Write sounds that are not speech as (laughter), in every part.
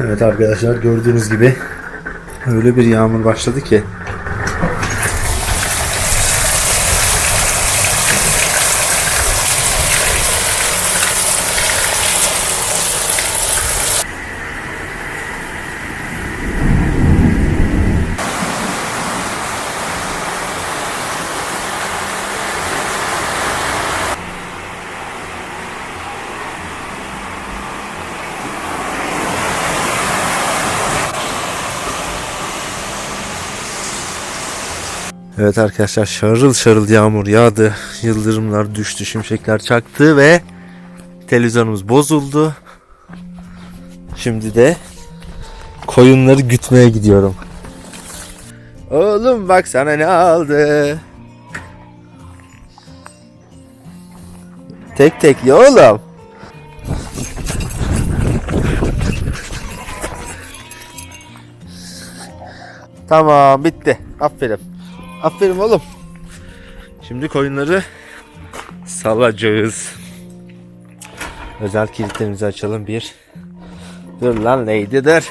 Evet arkadaşlar gördüğünüz gibi öyle bir yağmur başladı ki Evet arkadaşlar şarıl şarıl yağmur yağdı. Yıldırımlar düştü, şimşekler çaktı ve televizyonumuz bozuldu. Şimdi de koyunları gütmeye gidiyorum. Oğlum bak sana ne aldı. Tek tek ya oğlum. Tamam bitti. Aferin. Aferin oğlum. Şimdi koyunları salacağız. Özel kilitlerimizi açalım bir. Dur lan neydi dur.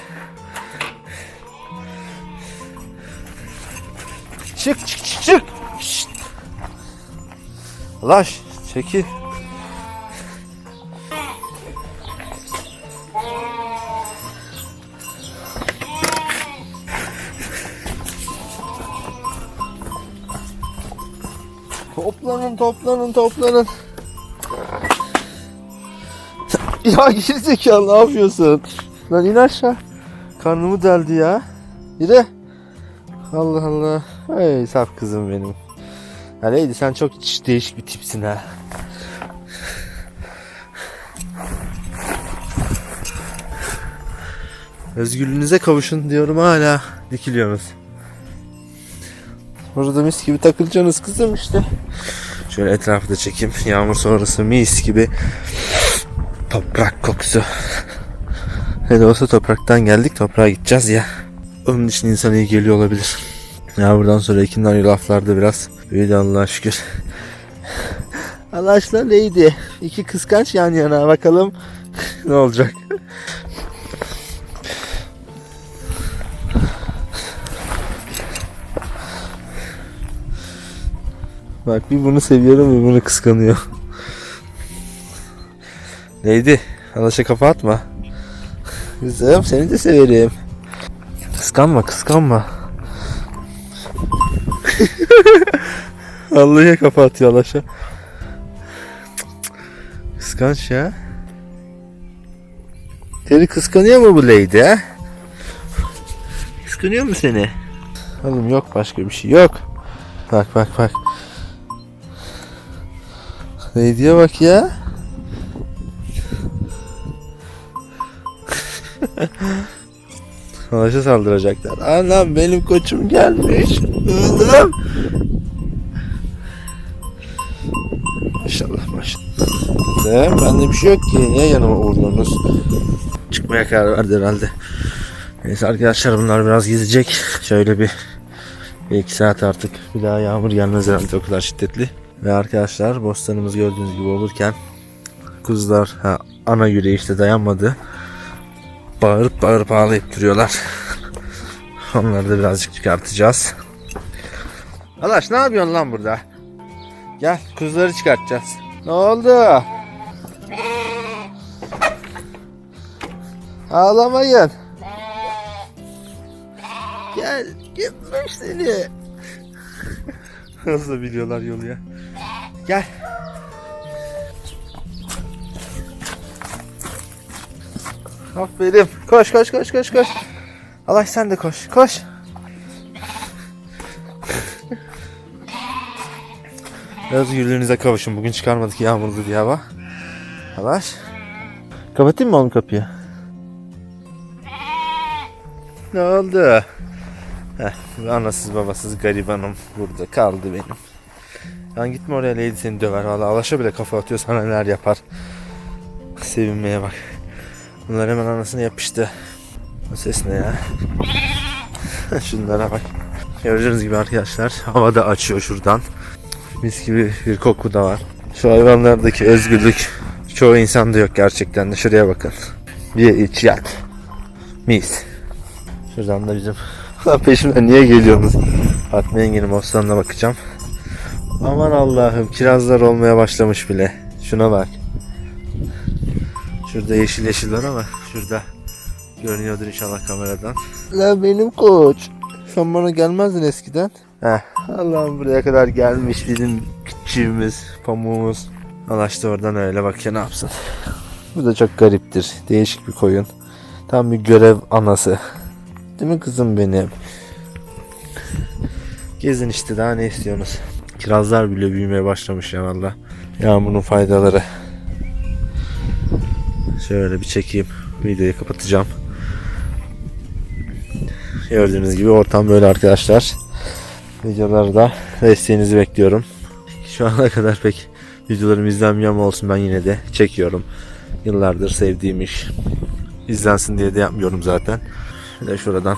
Çık çık çık çık. Şşt. Laş çekil. Toplanın toplanın ya gerizekalı ne yapıyorsun? Lan in aşağı. Karnımı deldi ya. Yürü. Allah Allah. Hey saf kızım benim. Ya neydi sen çok değişik bir tipsin ha. Özgürlüğünüze kavuşun diyorum hala dikiliyorsunuz. Burada mis gibi takılacaksınız kızım işte. Şöyle etrafı da çekeyim. (laughs) Yağmur sonrası mis gibi toprak kokusu. Ne de olsa topraktan geldik toprağa gideceğiz ya. Onun için insan iyi geliyor olabilir. Ya buradan sonra ikinden laflarda biraz büyüdü Allah'a şükür. (laughs) Allah aşkına neydi? İki kıskanç yan yana bakalım (laughs) ne olacak. Bak bir bunu seviyorum bir bunu kıskanıyor. Neydi? Alaşa kafa atma. Kızım seni de severim. Kıskanma kıskanma. Allah'a kafa atıyor Alaşa. Kıskanç ya. Seni kıskanıyor mu bu lady ha? Kıskanıyor mu seni? Oğlum yok başka bir şey yok. Bak bak bak. Lady'ye bak ya. (laughs) Savaşa saldıracaklar. Anam benim koçum gelmiş. Oğlum. Maşallah maşallah. Kızım bende bir şey yok ki. Niye yanıma uğurluyorsunuz? Çıkmaya karar verdi herhalde. Neyse arkadaşlar bunlar biraz gidecek. Şöyle bir, bir iki saat artık. Bir daha yağmur gelmez herhalde o kadar şiddetli. Ve arkadaşlar bostanımız gördüğünüz gibi olurken kuzular ha, ana yüreği işte dayanmadı. Bağırıp bağırıp ağlayıp duruyorlar. (laughs) Onları da birazcık çıkartacağız. Alaş ne yapıyorsun lan burada? Gel kuzuları çıkartacağız. Ne oldu? Ağlamayın. Gel gitmiş seni. (laughs) Nasıl biliyorlar yolu ya? Gel. Aferin. Koş koş koş koş koş. Allah sen de koş. Koş. Özgürlüğünüze kavuşun. Bugün çıkarmadık yağmurlu diye hava. Allah. Kapatayım mı oğlum kapıyı? Ne oldu? Heh, anasız babasız garibanım burada kaldı benim. Lan gitme oraya Lady seni döver valla Alaşa bile kafa atıyor sana neler yapar. Sevinmeye bak. Bunlar hemen anasını yapıştı. O ses ne ya? (laughs) Şunlara bak. Gördüğünüz gibi arkadaşlar hava da açıyor şuradan. Mis gibi bir koku da var. Şu hayvanlardaki özgürlük çoğu insanda yok gerçekten de. Şuraya bakın. Ye iç yat. Mis. Şuradan da bizim (laughs) peşimden niye geliyorsunuz? Fatma yengenin bostanına bakacağım. Aman Allah'ım kirazlar olmaya başlamış bile. Şuna bak. Şurada yeşil yeşil var ama şurada görünüyordur inşallah kameradan. La benim koç. Sen bana gelmezdin eskiden. Heh. Allah'ım buraya kadar gelmiş bizim küçüğümüz, pamuğumuz. Allah işte oradan öyle bak ya ne yapsın. Bu da çok gariptir. Değişik bir koyun. Tam bir görev anası. Değil mi kızım benim? Gezin işte daha ne istiyorsunuz? Kirazlar bile büyümeye başlamış ya valla. Yağmurun faydaları. Şöyle bir çekeyim. Videoyu kapatacağım. Gördüğünüz gibi ortam böyle arkadaşlar. Videolarda desteğinizi bekliyorum. Şu ana kadar pek videolarım izlenmiyor ama olsun ben yine de çekiyorum. Yıllardır sevdiğim iş. İzlensin diye de yapmıyorum zaten. Bir de şuradan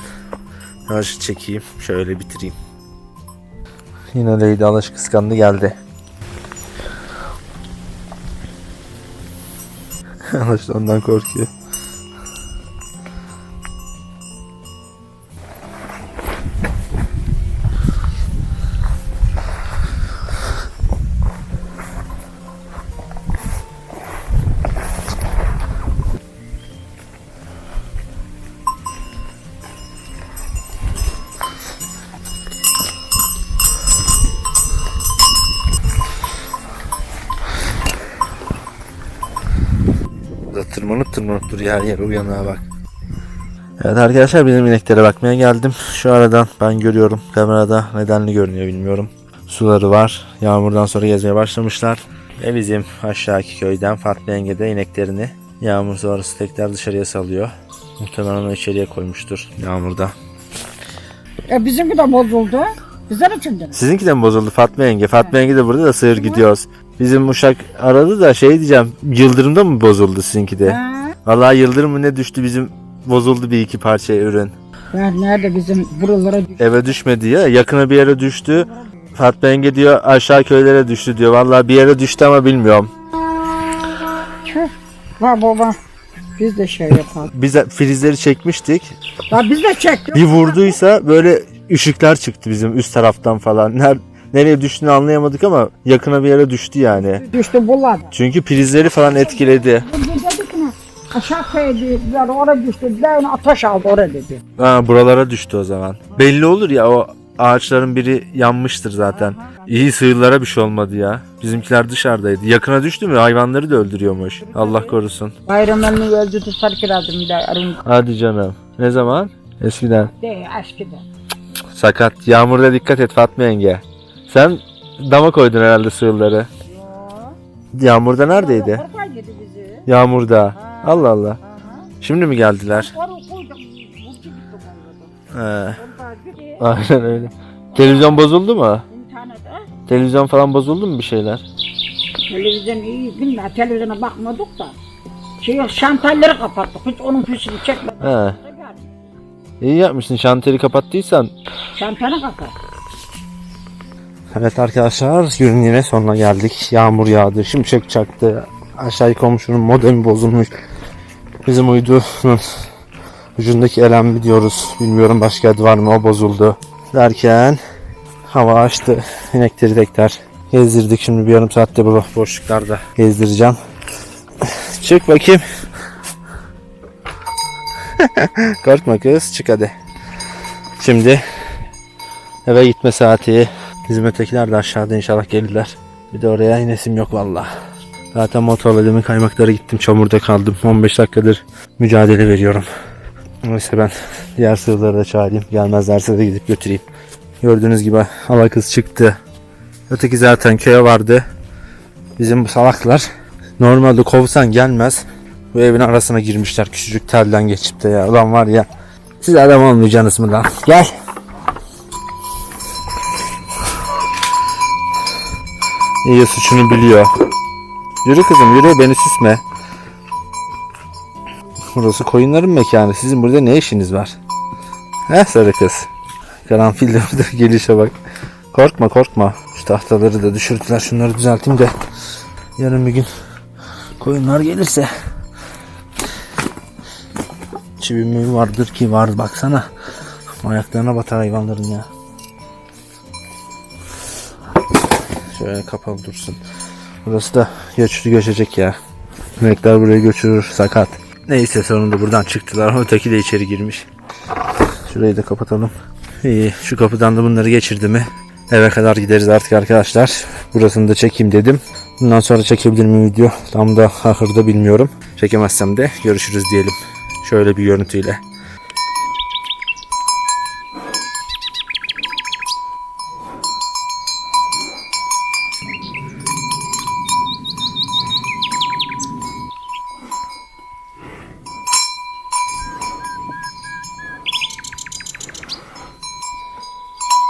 her çekeyim. Şöyle bitireyim. Yine Lady Alış kıskandı geldi. (laughs) Alış da ondan korkuyor. Duruyor her yer uyanığa bak. Evet arkadaşlar bizim ineklere bakmaya geldim. Şu aradan ben görüyorum kamerada nedenli görünüyor bilmiyorum. Suları var. Yağmurdan sonra gezmeye başlamışlar. Ve bizim aşağıki köyden Fatma Yenge de ineklerini yağmur sonrası tekrar dışarıya salıyor. Muhtemelen onu içeriye koymuştur yağmurda. E bizimki de bozuldu. Ne çıktı? Sizinki de mi bozuldu Fatma Yenge? Fatma Yenge de burada da sığır gidiyoruz. Bizim uşak aradı da şey diyeceğim. Yıldırımda mı bozuldu sizinki de? Ha? Vallahi yıldırım mı ne düştü bizim bozuldu bir iki parça ürün. Ya nerede bizim buralara düştü? Eve düşmedi ya yakına bir yere düştü. Fatma yenge diyor aşağı köylere düştü diyor. Vallahi bir yere düştü ama bilmiyorum. Tüh. Va baba. Biz de şey yapalım. Biz de filizleri çekmiştik. Ya biz de çektik. Bir vurduysa böyle ışıklar çıktı bizim üst taraftan falan. Ner nereye düştüğünü anlayamadık ama yakına bir yere düştü yani. Düştü buladı. Çünkü prizleri falan etkiledi. Aşağı kaydı. Yani oraya düştü. Onu ateş aldı oraya dedi. Ha, buralara düştü o zaman. Belli olur ya o ağaçların biri yanmıştır zaten. İyi sığırlara bir şey olmadı ya. Bizimkiler dışarıdaydı. Yakına düştü mü hayvanları da öldürüyormuş. Allah korusun. Bayramlarını öldürdü sarı kirazım bir. Hadi canım. Ne zaman? Eskiden. De eskiden. Sakat. Yağmurda dikkat et Fatma yenge. Sen dama koydun herhalde sığırları. Yağmurda neredeydi? Korkay yedi bizi. Yağmurda. Allah Allah. Şimdi mi geldiler? Koydu. Aynen öyle. Televizyon bozuldu mu? Televizyon falan bozuldu mu bir şeyler? Televizyon iyi bilmem. Televizyona bakmadık da. Şey, şantalleri kapattık. Hiç onun püsünü çekmedik. He. İyi yapmışsın. Şanteli kapattıysan. Şantanı kapat. Evet arkadaşlar günün yine sonuna geldik. Yağmur yağdı, şimşek çaktı. Aşağı komşunun modemi bozulmuş. Bizim uydunun ucundaki elem diyoruz. Bilmiyorum başka adı var mı o bozuldu. Derken hava açtı. İnekleri tekrar gezdirdik. Şimdi bir yarım saatte bu boşluklarda gezdireceğim. Çık bakayım. (laughs) Korkma kız çık hadi. Şimdi eve gitme saati. Bizim ötekiler de aşağıda inşallah gelirler. Bir de oraya inesim yok valla. Zaten motorla kaymaklara gittim. Çamurda kaldım. 15 dakikadır mücadele veriyorum. Neyse ben diğer sığırları da çağırayım. Gelmezlerse de gidip götüreyim. Gördüğünüz gibi hava kız çıktı. Öteki zaten köye vardı. Bizim bu salaklar normalde kovsan gelmez. Bu evin arasına girmişler küçücük telden geçip de ya. Ulan var ya. Siz adam olmayacaksınız mı lan? Gel. İyi suçunu biliyor. Yürü kızım yürü beni süsme. Burası koyunların mekanı. Sizin burada ne işiniz var? He sarı kız. Karanfil de burada gelişe bak. Korkma korkma. Şu tahtaları da düşürdüler. Şunları düzelteyim de. Yarın bir gün koyunlar gelirse çivi mi vardır ki var baksana. Ayaklarına batar hayvanların ya. Şöyle kapalı dursun. Burası da göçlü göçecek ya. Inekler buraya göçürür sakat. Neyse sonunda buradan çıktılar. Öteki de içeri girmiş. Şurayı da kapatalım. İyi şu kapıdan da bunları geçirdi mi eve kadar gideriz artık arkadaşlar. Burasını da çekeyim dedim. Bundan sonra çekebilir miyim video? Tam da ahırda bilmiyorum. Çekemezsem de görüşürüz diyelim. Şöyle bir görüntüyle.